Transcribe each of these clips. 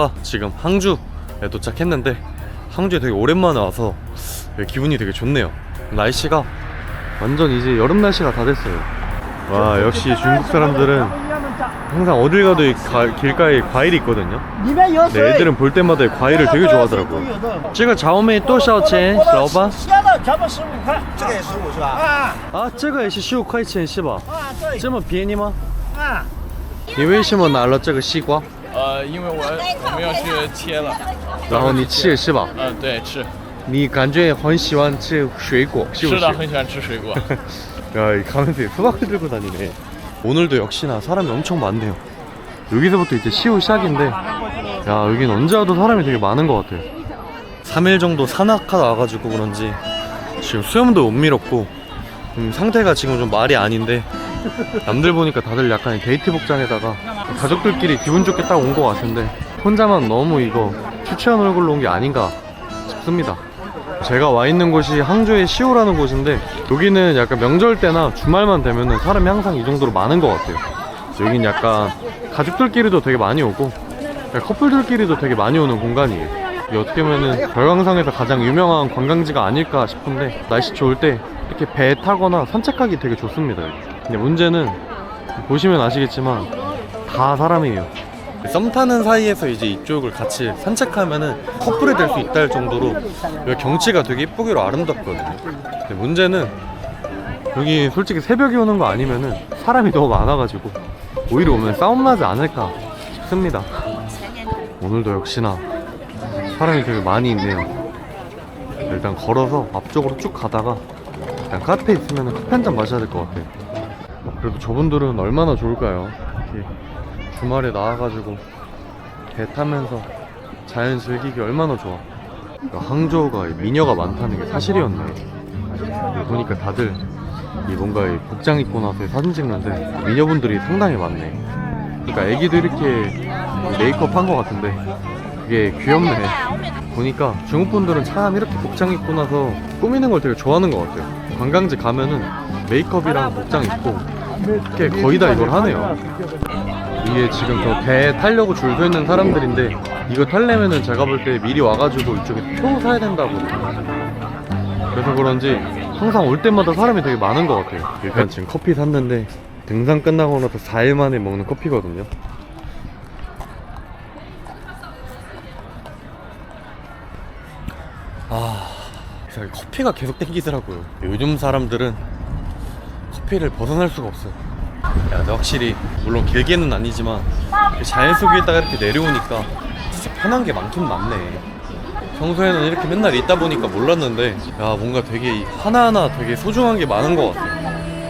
아, 지금 항주에 도착했는데 항주에 되게 오랜만에 와서 기분이 되게 좋네요. 날씨가 완전 이제 여름 날씨가 다 됐어요. 와 역시 중국 사람들은 항상 어딜 가도 이 가- 길가에 과일이 있거든요. 里面有 네, 水。 애들은 볼 때마다 이 과일을 되게 都有 좋아하더라고요. 的。 제가 자오메 또 샤오첸, 我的 라오바? 鲜的全部十五块。这个也十五是吧？啊 아, 这个也是15块钱是吧?啊，对。这么便宜吗?啊，你为什么拿了这个西瓜? 呃，因为我我们要去切了，然后你吃是吧?嗯、对，吃，你感觉很喜欢吃水果是不是?是的，很喜欢吃水果。 야, 이 가면서 수박을 들고 다니네. 오늘도 역시나 사람이 엄청 많네요. 여기서부터 이제 시우 시작인데, 야, 여긴 언제 와도 사람이 되게 많은 것 같아요. 3일 정도 산악하다 와가지고 그런지 지금 수염도 못 밀었고, 음, 상태가 지금 좀 말이 아닌데, 남들 보니까 다들 약간 데이트 복장에다가 가족들끼리 기분 좋게 딱 온 것 같은데, 혼자만 너무 이거 추취한 얼굴로 온 게 아닌가 싶습니다. 제가 와 있는 곳이 항저우의 시오라는 곳인데 여기는 약간 명절 때나 주말만 되면은 사람이 항상 이 정도로 많은 것 같아요. 여긴 약간 가족들끼리도 되게 많이 오고 커플들끼리도 되게 많이 오는 공간이에요. 이게 어떻게 보면은 별광성에서 가장 유명한 관광지가 아닐까 싶은데 날씨 좋을 때 이렇게 배 타거나 산책하기 되게 좋습니다. 여기. 근데 문제는 보시면 아시겠지만 다 사람이에요. 썸 타는 사이에서 이제 이쪽을 같이 산책하면은 커플이 될 수 있다 할 정도로 여기 경치가 되게 이쁘기로 아름답거든요. 근데 문제는 여기 솔직히 새벽에 오는 거 아니면은 사람이 너무 많아가지고 오히려 오면 싸움 나지 않을까 싶습니다. 오늘도 역시나 사람이 되게 많이 있네요. 일단 걸어서 앞쪽으로 쭉 가다가 일단 카페 있으면 커피 한 잔 마셔야 될 것 같아요. 그래도 저분들은 얼마나 좋을까요? 이렇게 주말에 나와가지고 배 타면서 자연 즐기기 얼마나 좋아. 항저우가 미녀가 많다는 게 사실이었네. 보니까 다들 이 뭔가 이 복장 입고 나서 사진 찍는데 미녀분들이 상당히 많네. 그러니까 애기도 이렇게 메이크업 한 것 같은데 그게 귀엽네. 보니까 중국 분들은 참 이렇게 복장 입고 나서 꾸미는 걸 되게 좋아하는 것 같아요. 관광지 가면은 메이크업이랑 복장 입고 이렇게 거의 다 이걸 하네요. 이게 지금 저배 타려고 줄 서 있는 사람들인데 이거 타려면은 제가 볼 때 미리 와가지고 이쪽에 표 사야 된다고. 그래서 그런지 항상 올 때마다 사람이 되게 많은 것 같아요. 일단 지금 커피 샀는데 등산 끝나고 나서 4일 만에 먹는 커피거든요. 아 커피가 계속 땡기더라고요. 요즘 사람들은 커피를 벗어날 수가 없어요 야, 근데 확실히 물론 길게는 아니지만 이 자연 속에 있다가 이렇게 내려오니까 진짜 편한 게 많긴 많네. 평소에는 이렇게 맨날 있다 보니까 몰랐는데 야 뭔가 되게 이 하나하나 되게 소중한 게 많은 것 같아.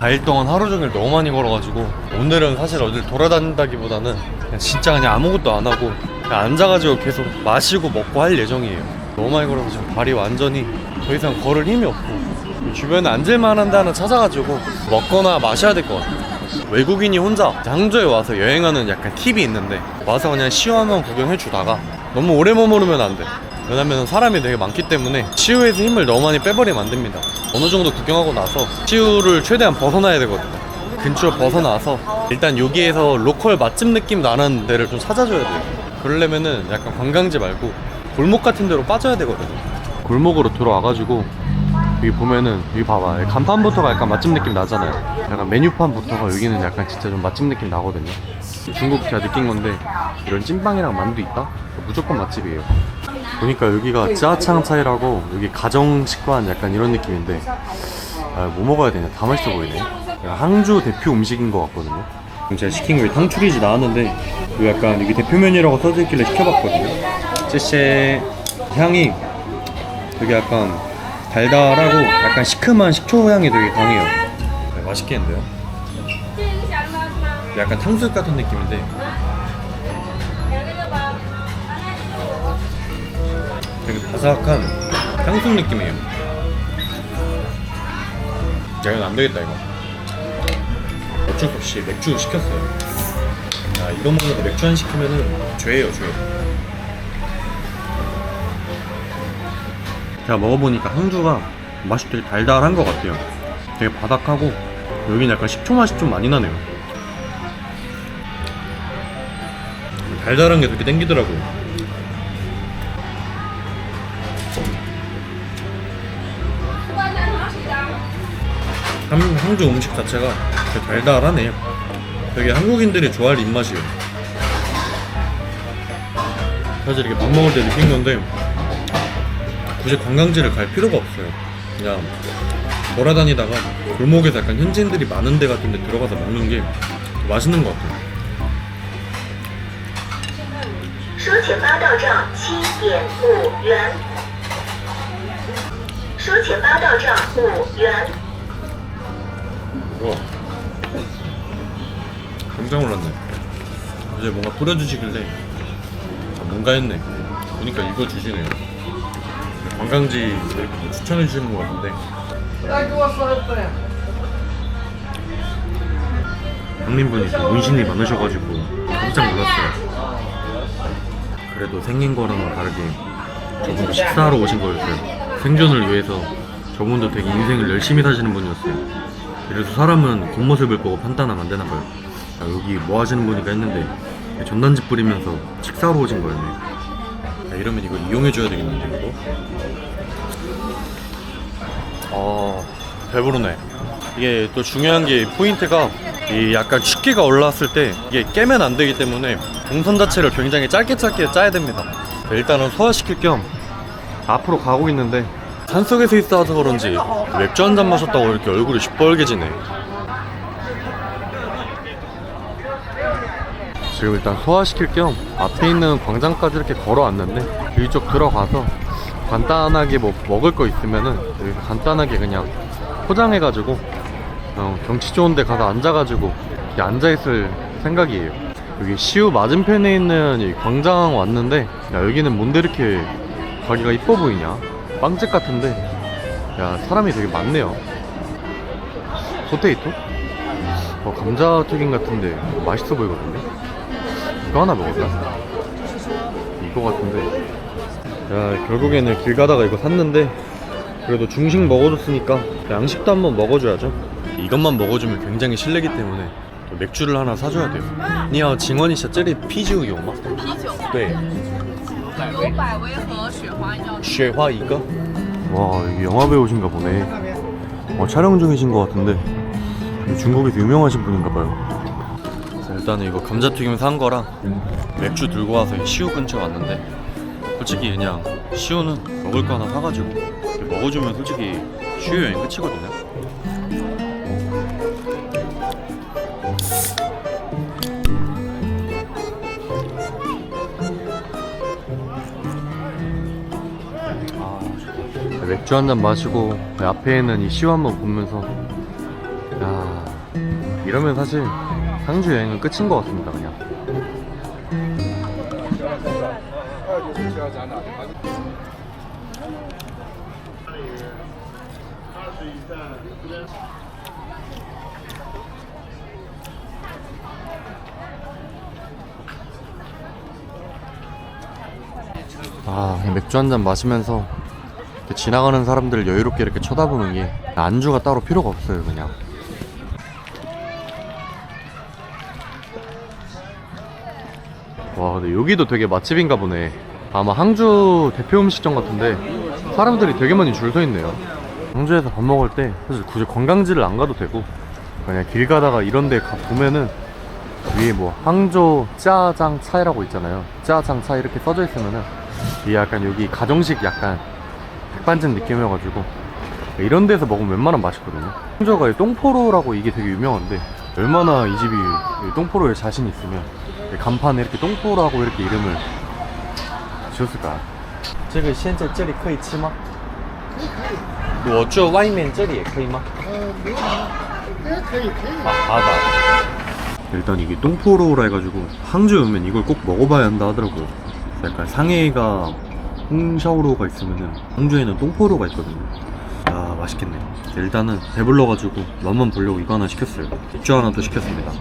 4일 동안 하루 종일 너무 많이 걸어가지고 오늘은 사실 어딜 돌아다닌다기보다는 그냥 진짜 그냥 아무것도 안 하고 그냥 앉아가지고 계속 마시고 먹고 할 예정이에요. 너무 많이 걸어서 지금 발이 완전히 더 이상 걸을 힘이 없고 주변에 앉을만한 데 하나 찾아가지고 먹거나 마셔야 될 것 같아요. 외국인이 혼자 항저에 와서 여행하는 약간 팁이 있는데 와서 그냥 시우하면 구경해 주다가 너무 오래 머무르면 안 돼. 왜냐면 사람이 되게 많기 때문에 시우에서 힘을 너무 많이 빼버리면 안 됩니다. 어느 정도 구경하고 나서 시우를 최대한 벗어나야 되거든요. 근처로 벗어나서 일단 여기에서 로컬 맛집 느낌 나는 데를 좀 찾아줘야 돼요. 그러려면은 약간 관광지 말고 골목 같은 데로 빠져야 되거든요. 골목으로 들어와가지고 여기 보면은 여기 봐봐. 간판부터가 약간 맛집 느낌 나잖아요. 약간 메뉴판부터가 여기는 약간 진짜 좀 맛집 느낌 나거든요. 중국 제가 느낀 건데 이런 찐빵이랑 만두 있다? 무조건 맛집이에요. 보니까 여기가 짜창차이라고 여기 가정식관 약간 이런 느낌인데 아, 뭐 먹어야 되냐? 다 맛있어 보이네. 항주 대표 음식인 것 같거든요. 제가 시킨 게 탕추리지 나왔는데 이거 약간 여기 대표 메뉴라고 써져 있길래 시켜봤거든요 쯔쉐 향이 되게 약간 달달하고 약간 시큼한 식초 향이 되게 강해요. 네, 맛있겠는데요? 약간 탕수육 같은 느낌인데 되게 바삭한 탕수육 느낌이에요. 야 이건 안 되겠다 이거. 어쩔 수 없이 맥주 시켰어요. 야 이거 먹는데 맥주 안 시키면은 죄예요 죄. 제가 먹어보니까 항주가 맛이 되게 달달한 것 같아요. 되게 바삭하고 여기는 약간 식초 맛이 좀 많이 나네요. 달달한 게 되게 땡기더라고요. 함, 항주 음식 자체가 되게 달달하네요. 되게 한국인들이 좋아할 입맛이에요. 사실 이렇게 밥 먹을 때 느낀 건데 굳이 관광지를 갈 필요가 없어요. 그냥 돌아다니다가 골목에서 약간 현지인들이 많은 데 같은 데 들어가서 먹는 게 맛있는 것 같아요. 收钱包到账七点五元。收钱包到账五元。 우와. 깜짝 놀랐네. 이제 뭔가 뿌려주시길래 아, 뭔가 했네. 보니까 이거 주시네요. 관광지 추천해 주시는 것 같은데. 형님분이 또 문신이 많으셔가지고 깜짝 놀랐어요. 그래도 생긴 거랑은 다르게 저분도 식사하러 오신 거였어요. 생존을 위해서 저분도 되게 인생을 열심히 사시는 분이었어요. 그래서 사람은 겉모습을 보고 판단하면 안 되나 봐요. 아, 여기 뭐 하시는 분이가 했는데 전단지 뿌리면서 식사하러 오신 거였네. 아, 이러면 이거 이용해줘야 되겠는데 이거? 어 배부르네. 이게 또 중요한 게 포인트가 이 약간 축기가 올라왔을 때 이게 깨면 안 되기 때문에 동선 자체를 굉장히 짧게 짧게 짜야 됩니다. 네, 일단은 소화시킬 겸 앞으로 가고 있는데 산속에서 있어서 그런지 맥주 한 잔 마셨다고 이렇게 얼굴이 시뻘개지네. 지금 일단 소화시킬 겸 앞에 있는 광장까지 이렇게 걸어왔는데 이쪽 들어가서 간단하게 뭐 먹을 거 있으면은 간단하게 그냥 포장해가지고 어, 경치 좋은데 가서 앉아가지고 앉아있을 생각이에요. 여기 시우 맞은편에 있는 이 광장 왔는데 야 여기는 뭔데 이렇게 가기가 이뻐 보이냐? 빵집 같은데 야 사람이 되게 많네요. 포테이토? 어, 감자튀김 같은데 맛있어 보이거든요. 이거 하나 먹을까? 이거 같은데. 야 결국에는 길 가다가 이거 샀는데 그래도 중식 먹어줬으니까 양식도 한번 먹어줘야죠. 이것만 먹어주면 굉장히 실례기 때문에 또 맥주를 하나 사줘야 돼요. 你要请问一下这里啤酒有吗?啤酒对.有百威和雪花，你要雪花一个. 와 여기 영화 배우신가 보네. 어, 촬영 중이신 것 같은데 중국에서 유명하신 분인가 봐요. 자, 일단은 이거 감자튀김 산 거랑 맥주 들고 와서 이 시우 근처 왔는데 솔직히 그냥 시우는 먹을 거 하나 사가지고 먹어주면 솔직히 시우 여행 끝이거든요. 맥주 한 잔 마시고 그 앞에 있는 이 시우 한번 보면서 야 이러면 사실 상주 여행은 끝인 것 같습니다 그냥. 아 맥주 한 잔 마시면서 지나가는 사람들 여유롭게 이렇게 쳐다보는 게 안주가 따로 필요가 없어요 그냥 와 근데 여기도 되게 맛집인가 보네. 아마 항주 대표 음식점 같은데 사람들이 되게 많이 줄 서 있네요. 항주에서 밥 먹을 때 사실 굳이 관광지를 안 가도 되고 그냥 길 가다가 이런 데가 보면은 위에 뭐 항조 짜장 차이라고 있잖아요. 짜장 차 이렇게 써져 있으면은 이 약간 여기 가정식 약간 백반집 느낌이어가지고 이런 데서 먹으면 웬만하면 맛있거든요. 항저가 이 똥포로라고 이게 되게 유명한데 얼마나 이 집이 이 똥포로에 자신 있으면 이 간판에 이렇게 똥포로라고 이렇게 이름을 지었을까 这个现在这里可以吃吗？我坐外面这里也可以吗？아, 바다. 일단 이게 똥포로라 해가지고 항주 오면 이걸 꼭 먹어봐야 한다 하더라고요. 약간 상해가 홍샤오로가 있으면은 항주에는 똥포로가 있거든요. 아 맛있겠네. 일단은 배불러가지고 맛만 보려고 이거 하나 시켰어요. 맥주 하나 더 시켰습니다.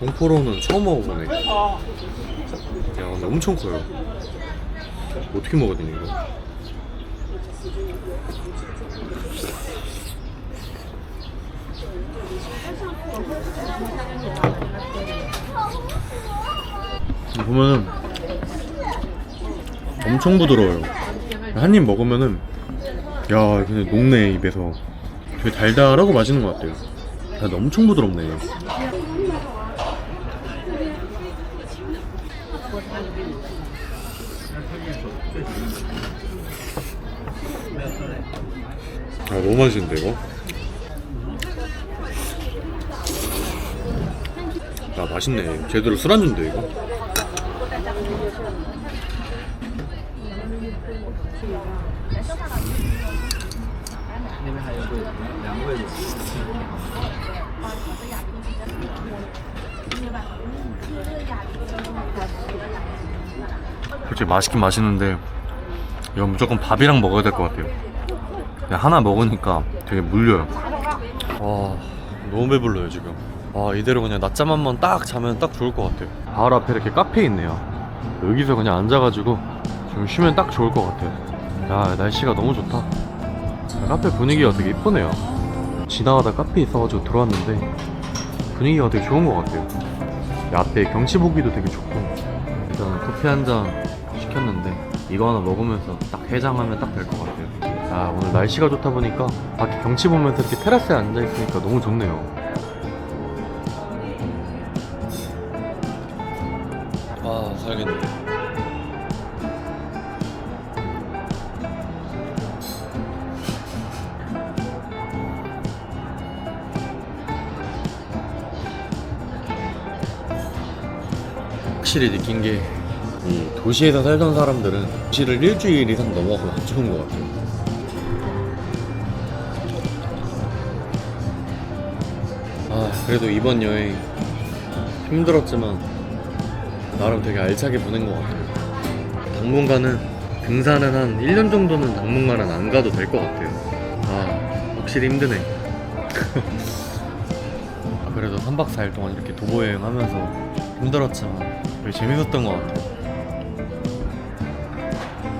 똥포로는 처음 먹어보네. 야 근데 엄청 커요. 어떻게 먹어야 되냐 이거? 보면은 엄청 부드러워요. 한 입 먹으면은 야 그냥 녹네 입에서 되게 달달하고 맛있는 것 같아요. 근데 엄청 부드럽네. 아 너무 맛있는데 이거? 아 맛있네. 제대로 술안주인데 이거? 솔직히 맛있긴 맛있는데 이건 무조건 밥이랑 먹어야 될 것 같아요. 그냥 하나 먹으니까 되게 물려요. 와 너무 배불러요 지금. 와 이대로 그냥 낮잠 한 번 딱 자면 딱 좋을 것 같아요. 바로 앞에 이렇게 카페 있네요. 여기서 그냥 앉아가지고 좀 쉬면 딱 좋을 것 같아요. 야 날씨가 너무 좋다. 카페 분위기가 되게 이쁘네요. 지나가다 카페 있어가지고 들어왔는데 분위기가 되게 좋은 것 같아요. 이 앞에 경치 보기도 되게 좋고 커피 한 잔 시켰는데 이거 하나 먹으면서 딱 해장하면 딱 될 것 같아요. 아 오늘 날씨가 좋다 보니까 밖에 경치 보면서 이렇게 테라스에 앉아 있으니까 너무 좋네요. 아 살겠네. 확실히 느낀 게이 도시에서 살던 사람들은 도시를 일주일 이상 넘어가면 안 좋은 것 같아요. 아 그래도 이번 여행 힘들었지만 나름 되게 알차게 보낸 것 같아요. 당분간은 등산은 한 1년 정도는 당분간은 안 가도 될 것 같아요. 아 확실히 힘드네. 아, 그래도 3박 4일 동안 이렇게 도보 여행하면서 힘들었지만 되게 재밌었던 것 같아요.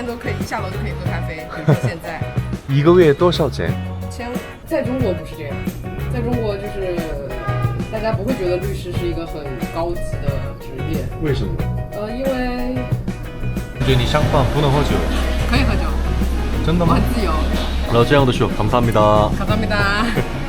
对啊，每天都可以一下楼就可以喝咖啡，比如说现在。一个月多少钱？千，在中国不是这样，在中国就是大家不会觉得律师是一个很高级的职业，为什么？呃，因为我觉得你上班不能喝酒，可以喝酒，真的我很自由。然后这样的秀，감사합니다。 감사합니다.